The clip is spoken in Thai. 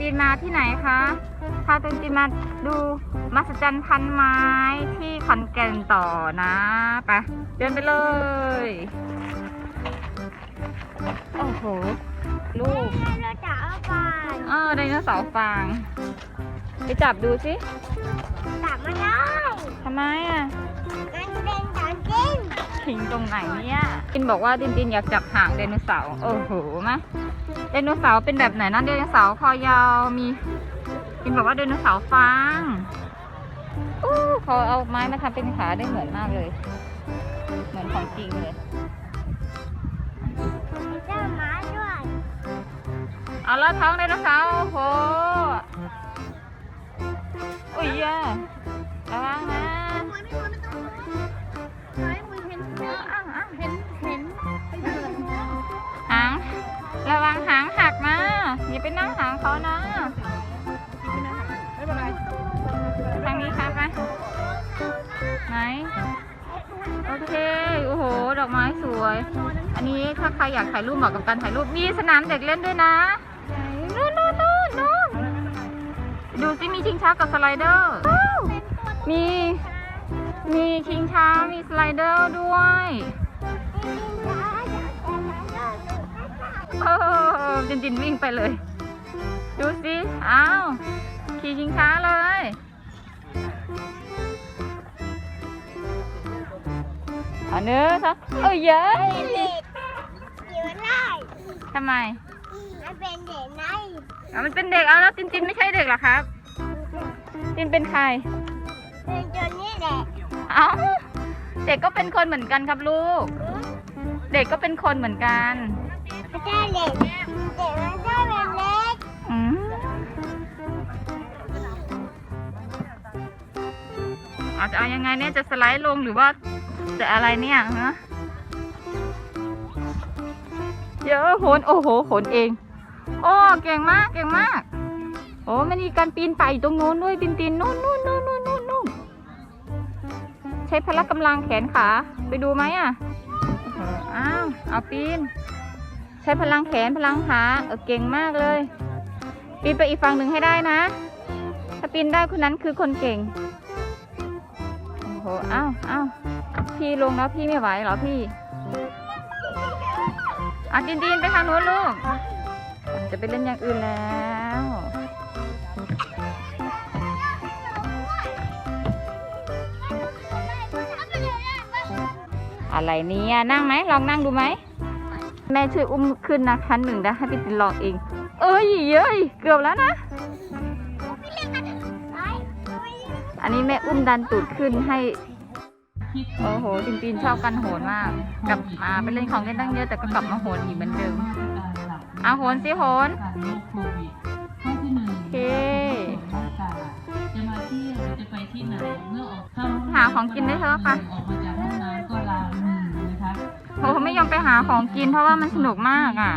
ตินมาที่ไหนคะพาตินตินมาดูมหัศจรรย์พันไม้ที่ขอนแก่นต่อนะไปเดินไปเลย โอ้โหลูกเราจะเอาไปเออไดโนเสาร์ฟางไปจับดูสิจับมาได้ทำไม ทิ้งตรงไหนเนี่ยตินบอกว่าตินตินอยากจับหางไดโนเสาร์โอ้โหมะไดโนเสาร์เป็นแบบไหนนะไดโนเสาร์คอยาวมีตินบอกว่าไดโนเสาร์ฟางอู้เขาเอาไม้มาทำเป็นขาได้เหมือนมากเลย เหมือนของจริงเลยมีเจ้าหมาด้วยเอาละท้องไดโนเสาร์โอ้โห เขานะทางนี้ครับไปไหน โอเค โอ้โห ดอกไม้สวย อันนี้ถ้าใครอยากถ่ายรูปเหมาะกับการถ่ายรูป มีสนามเด็กเล่นด้วยนะนู่นนู่นนู่นนู่นดูสิมีชิงช้ากับสไลเดอร์ มี มีชิงช้า มีสไลเดอร์ด้วยโอ้จินจินวิ่งไปเลย ดูสิอ้าว ขี่ชิงช้าเลยอันเนื้อซะเอ้ยเย้ยอยู่ได้ทำไม มันเป็นเด็กไงอะมันเป็นเด็กเอาแล้วจินจินไม่ใช่เด็กเหรอครับ จินเป็นใครเป็นตัวนี้แหละเอ้าเด็กก็เป็นคนเหมือนกันครับลูก เด็กก็เป็นคนเหมือนกันไม่ใช่เด็กเด็กมันก็เป็ เอาจะเอายังไงเนี่ยจะสไลด์ลงหรือว่าจะอะไรเนี่ยฮะเยอะโหนโอ้โหโหนเอง โอ้เก่งมากเก่งมาก โอ้มันมีการปีนป่ายตรงโน้นด้วยปีนปีนนู่นนู่นนู่นนู่นนู่นนู่นใช้พละกำลังแขนขาไปดูไหมอะเอออ้าวเอาปีน ใช้พลังแขนพลังขาเออเก่งมากเลย ปีนไปอีกฝั่งหนึ่งให้ได้นะ ถ้าปีนได้คนนั้นคือคนเก่ง โอ้โหอ้าวอ้าวพี่ลงแล้วพี่ไม่ไหวเหรอพี่อะดินดินไปทางโน้นลูก จะไปเล่นอย่างอื่นแล้วอะไรเนี่ยนั่งไหมลองนั่งดูไหม แม่ช่วยอุ้มขึ้นนะชั้นหนึ่งนะให้พี่ตินลองเอง เอ้ยเย้ยเกือบแล้วนะ อันนี้แม่อุ้มดันตูดขึ้นให้โอ้โหจริงชอบกันโหนมาก กลับมาไปเล่นของเล่นตั้งเยอะแต่ก็กลับมาโหนอีกเหมือนเดิมเอาโหนสิโหนการโรคโควิดข้อที่หนึ่งโอเคประกาศจะมาเที่ยวหรือจะไปที่ไหนเมื่อออกข้าหาของกินได้เถอะค่ะออกมาจากห้องน้ำก็ล้างมือนะคะโอ้ไม่ยอมไปหาของกินเพราะว่ามันสนุกมากอะ